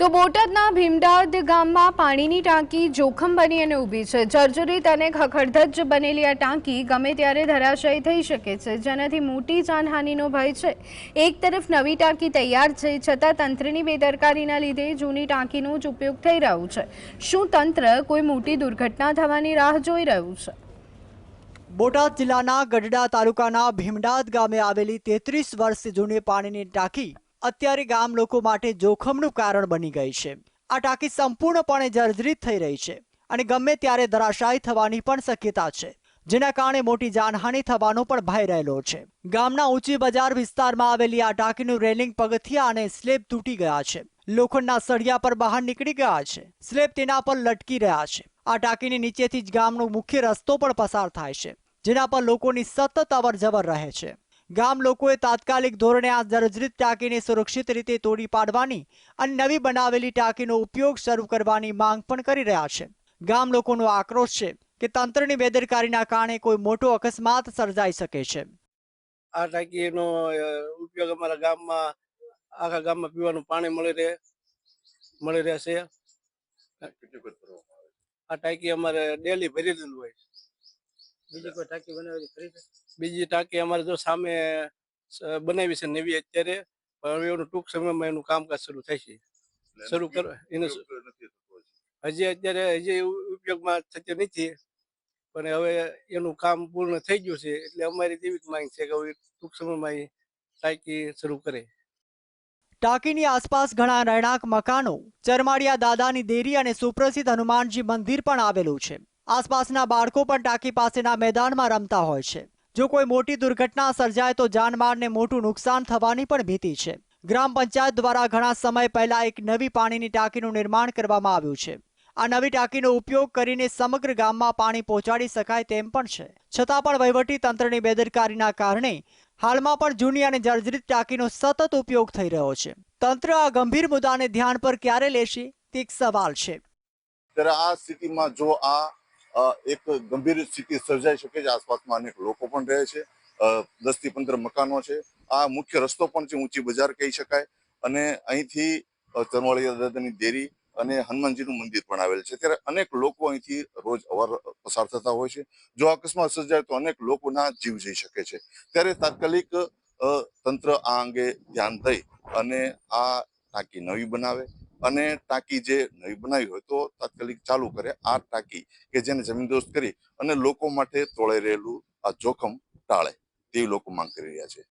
તો બોટાદના ભીમડાદ ગામમાં પાણીની ટાંકી જોખમ બની અને ઊભી છે. જર્જરિત અને ખખડધજ બનેલી આ ટાંકી ગમે ત્યારે ધરાશયી થઈ શકે છે. જેનાથી મોટી જાનહાનિનો ભય છે. એક તરફ નવી ટાંકી તૈયાર છે, છતાં તંત્રની બેદરકારીના લીધે જૂની ટાંકીનો જ ઉપયોગ થઈ રહ્યો છે. શું તંત્ર કોઈ મોટી દુર્ઘટના થવાની રાહ જોઈ રહ્યું છે? બોટાદ જિલ્લાના ગઢડા તાલુકાના ભીમડાદ ગામે આવેલી તેત્રીસ વર્ષ જૂની પાણીની ટાંકી અત્યારે ગામ લોકો માટે જોખમનું કારણ બની ગઈ છે. આ ટાંકી સંપૂર્ણપણે જર્જરિત થઈ રહી છે અને ગમે ત્યારે ધરાશાયી થવાની પણ શક્યતા છે, જેના કારણે મોટી જાનહાનિ થવાનો પણ ભય રહેલો છે. ગામના ઊંચી બજાર વિસ્તારમાં આવેલી આ ટાંકીનું રેલિંગ પગથિયા અને સ્લેબ તૂટી ગયા છે. લોખંડના સળિયા પર બહાર નીકળી ગયા છે. સ્લેબ તેના પર લટકી રહ્યા છે. આ ટાંકીની નીચેથી જ ગામનો મુખ્ય રસ્તો પણ પસાર થાય છે, જેના પર લોકોની સતત અવરજવર રહે છે. ગામ લોકોએ તાત્કાલિક ધોરણે આ જર્જરિત ટાંકીને સુરક્ષિત રીતે તોડી પાડવાની અને નવી બનાવેલી ટાંકીનો ઉપયોગ શરૂ કરવાની માંગ પણ કરી રહ્યા છે. ગામ લોકોનો આક્રોશ છે કે તંત્રની બેદરકારીના કારણે કોઈ મોટો અકસ્માત સર્જાઈ શકે છે. આ ટાંકીનો ઉપયોગ અમારા ગામમાં આખા ગામમાં પીવાનું પાણી મળી રહે મળી રહેશે આ ટાંકી અમારે ડેલી ભરી લીધું હોય બીજી કોઈ ટાંકી બનાવેલી ખરી બીજી ટાંકી અમારે જો સામે બનાવી છે નવી અત્યારે પણ હવે એનું ટૂંક સમયમાં એનું કામકાજ શરૂ થશે શરૂ કરવા એનું હજી અત્યારે હજી એવું ઉપયોગમાં થતું નથી પણ હવે એનું કામ પૂર્ણ થઈ ગયું છે એટલે અમારી તેવી જ માંગ છે કે હવે ટૂંક સમયમાં એ ટાંકી શરૂ કરે. ટાંકીની આસપાસ ઘણા રહેણાંક મકાનો ચરમાડિયા દાદાની દેરી અને સુપ્રસિદ્ધ હનુમાનજી મંદિર પણ આવેલું છે. આસપાસના બાળકો પણ ટાંકી પાસેના મેદાનમાં રમતા હોય છે. જો કોઈ મોટી દુર્ઘટના સર્જાય તો જાનમાલને મોટું નુકસાન થવાની પણ ભીતિ છે. ગ્રામ પંચાયત દ્વારા ઘણા સમય પહેલા એક નવી પાણીની ટાંકીનું નિર્માણ કરવામાં આવ્યું છે. આ નવી ટાંકીનો ઉપયોગ કરીને સમગ્ર ગામમાં પાણી પહોંચાડી શકાય તેમ પણ છે. છતાં પણ વહીવટી તંત્રની બેદરકારીના કારણે હાલમાં પણ જૂની અને જર્જરિત ટાંકીનો સતત ઉપયોગ થઈ રહ્યો છે. તંત્ર આ ગંભીર મુદ્દાને ધ્યાન પર ક્યારે લેશે? તે એક સવાલ છે. આ સ્થિતિમાં જો આ એક ગંભીર સ્થિતિ સર્જાઈ શકે છે. આસપાસમાં અનેક લોકો પણ રહે છે. દસથી પંદર મકાનો છે. આ મુખ્ય રસ્તો પણ છે ઊંચી બજાર કહી શકાય. અને અહીંથી ચરવાળિયા દાદાની દેરી અને હનુમાનજીનું મંદિર પણ આવેલ છે. ત્યારે અનેક લોકો અહીંથી રોજ અવાર પસાર થતા હોય છે. જો અકસ્માત સર્જાય તો અનેક લોકોના જીવ જઈ શકે છે. ત્યારે તાત્કાલિક તંત્ર આ અંગે ધ્યાન દઈ અને આ ટાંકી નવી બનાવે. અને ટાંકી જે નવી બનાવી હોય તો તાત્કાલિક ચાલુ કરે આ ટાંકી કે જેને જમીનદોસ્ત કરી અને લોકો માટે તોળાઈ રહેલું આ જોખમ ટાળે તેવી લોકો માંગ કરી રહ્યા છે.